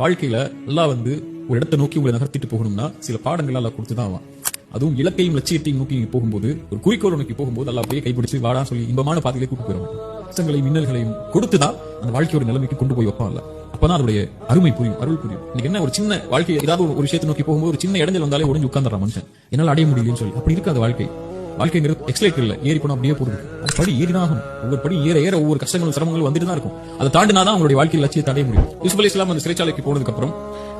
வாழ்க்கையில எல்லாம் வந்து ஒரு இடத்தை நோக்கி உங்களை நகர்த்திட்டு போகணும்னா சில பாடங்கள் எல்லாம் கொடுத்து தான் ஆவான். அதுவும் இலக்கையும் லட்சியத்தையும் நோக்கி போகும்போது ஒரு குறிக்கோள் நோக்கி போகும்போது எல்லாம் அப்படியே கைப்பிடிச்சு வாடா சொல்லி இன்பமான பாதையிலே கூட்டு போயிடும் கஷ்டங்களையும் மின்னல்களையும் கொடுத்துதான் அந்த வாழ்க்கையோட நிலைமைக்கு கொண்டு போய் வைப்பான்ல அப்பதான் அதோடைய அருமை புரியும் அருள் புரியும். இன்னைக்கு என்ன ஒரு சின்ன வாழ்க்கை ஏதாவது ஒரு விஷயத்தை நோக்கி போகும்போது ஒரு சின்ன இடைஞ்சல் வந்தாலே உடஞ்சு உட்காந்துறான் மனுஷன். என்னால் அடைய முடியலன்னு சொல்லி. அப்படி இருக்காது வாழ்க்கை. வாழ்க்கைங்கிறது எக்ஸலேட்டர் இல்ல. ஏறி போனா அப்படியே போடுது. அது படி ஏறினாகும் ஒவ்வொரு படி ஏற ஏற ஒவ்வொரு கஷ்டங்களும் சிரமங்கள் வந்துட்டு தான் இருக்கும். அதை தாண்டினாதான் அவங்களுடைய வாழ்க்கையில் லட்சியத்தை அடைய முடியும். யூசுப் அலி இஸ்லாம் அந்த சிறைச்சாலைக்கு போனதுக்கு அப்புறம்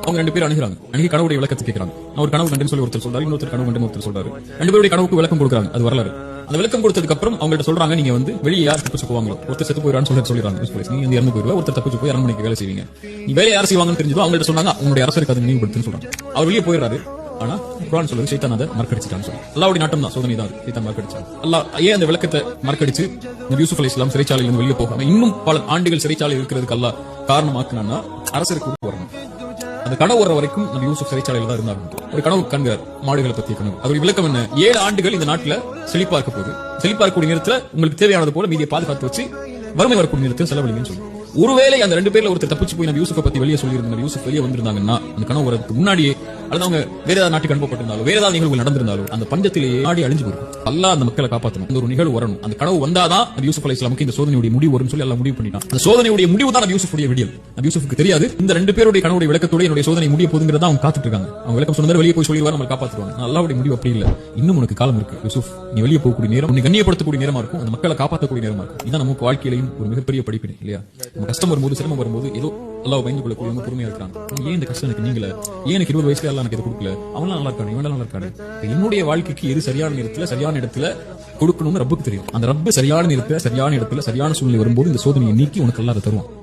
அவங்க ரெண்டு பேரும் அணுகிறாங்க. அணுகி கனவுடைய விளக்கத்தை கேட்கிறாங்க. நான் ஒரு கனவு கண்டுன்னு சொல்லி ஒருத்தர் சொல்றாரு இன்னொருத்தர் கனவு கண்டு ஒருத்தர் சொல்றாரு. ரெண்டு பேருடைய கனவுக்கு விளக்கம் கொடுக்குறாங்க. அது வரலாறு. அந்த விளக்கம் கொடுத்ததுக்கு அப்புறம் அவங்கள்ட்ட சொல்றாங்க நீங்க வந்து வெளியே யார் தப்பிச்சு போவாங்களோ? ஒருத்தர் செத்து போயிடான்னு சொல்லி சொல்லிடுறாங்க நீங்க வந்து இறந்து போயிருவா ஒருத்தர் தப்பிச்சு போய் அரண்மனைக்கு வேலை செய்வீங்க. நீ வேலை யார் செய்வாங்கன்னு தெரிஞ்சதோ அவங்கள்ட்ட சொன்னாங்க உங்களுடைய அரசருக்கு அது நினைவுபடுத்துன்னு சொல்றாங்க. அவர் வெளியே போயிடுறாரு. ஆனா குரான் சொல்லுது சைத்தான் அதை மறக்கடிச்சிட்டான்னு சொல்லி அல்லாவுடைய நாட்டம் தான் சோதனை தான் சைத்தான் மறக்கடிச்சான் அல்லா ஏன் அந்த விளக்கத்தை மறக்கடிச்சு? நபி யூசுப் அலி இஸ்லாம் சிறைச்சாலையில இருந்து வெளியே போகாம இன்னும் பல ஆண்டுகள் சிறைச்சாலையில் இருக்கிறதுக்கு அல்லா காரணமாக்குனா அரசருக்கு வரணும். அந்த கனவு வர வரைக்கும் நம்ம யூசுப் சிறைச்சாலையில தான் இருந்தாங்க. ஒரு கனவு கண்கார் மாடுகளை பத்திய கனவு. அதோட விளக்கம் என்ன? ஏழு ஆண்டுகள் இந்த நாட்டுல செழிப்பா இருக்க போகுது. செழிப்பா இருக்கக்கூடிய நேரத்துல உங்களுக்கு தேவையானது போல மீதியை பாதுகாத்து வச்சு வறுமை வரக்கூடிய நேரத்தில் செலவழிங்கன்னு சொல்லுவோம் ஒருவேளை அந்த ரெண்டு பேர்ல ஒருத்தர் தப்பிச்சு போய் நம்ம யூசுஃபை பத்தி வெளியே சொல்லியிருந்தாங்க யூசுப் வெளியே வந்திருந்தாங்கன்னா அந்த கனவு வரதுக்கு முன்னாடியே அல்லது அவங்க வேற ஏதாவது நாட்டுக்கு அனுப்பப்பட்டிருந்தாலும் வேற ஏதாவது நிகழ்வு நடந்திருந்தாலும் அந்த பஞ்சத்திலேயே நாடி அழிஞ்சு போகும் அல்லாஹ் அந்த மக்களை காப்பாற்றணும் அந்த ஒரு நிகழ்வு வரணும். அந்த கனவு வந்தாதான் அந்த யூசுப் அலி இஸ்லாமுக்கு இந்த சோதனையுடைய முடிவு வரும்னு சொல்லி எல்லாம் முடிவு பண்ணிட்டான். அந்த சோதனையுடைய முடிவு தான் நபி யூசுஃபுடைய விடியல். நபி யூசுஃபுக்கு தெரியாது. இந்த ரெண்டு பேருடைய கனவுடைய விளக்கத்தோட என்னுடைய சோதனை முடிய போதுங்கிறதா அவங்க காத்துட்டு இருக்காங்க அவங்க விளக்கம் சொன்னதை வெளியே போய் சொல்லிடுவார் நம்ம காப்பாற்றுவாங்க அல்லாவுடைய முடிவு அப்படி இல்லை. இன்னும் உனக்கு காலம் இருக்கு யூசுப் நீ வெளியே போகக்கூடிய நேரம் உன்னை கண்ணியப்படுத்தக்கூடிய நேரமா இருக்கும். அந்த மக்களை காப்பாற்றக்கூடிய நேரமா இருக்கும். இதான் நமக்கு வாழ்க்கையிலையும் ஒரு மிகப்பெரிய படிப்பினை இல்லையா? கஷ்டம் வரும்போது சிரமம் வரும்போது ஏதோ அல்லாஹ் பயந்து கொள்ளக்கூடியவங்க பொறுமையா இருக்கிறாங்க ஏன் இந்த கஷ்டம் எனக்கு நீங்கள ஏன் எனக்கு இருபது வயசுல எல்லாம் எனக்கு இது கொடுக்கல? அவன் நல்லா இருக்கானு இவன் நல்லா இருக்கானு. என்னுடைய வாழ்க்கைக்கு எது சரியான நேரத்துல சரியான இடத்துல கொடுக்கணும்னு ரப்புக்கு தெரியும். அந்த ரப்பு சரியான நேரத்துல சரியான இடத்துல சரியான சூழ்நிலை வரும்போது இந்த சோதனையை நீக்கி உனக்கு எல்லாம் அதை தருவான்.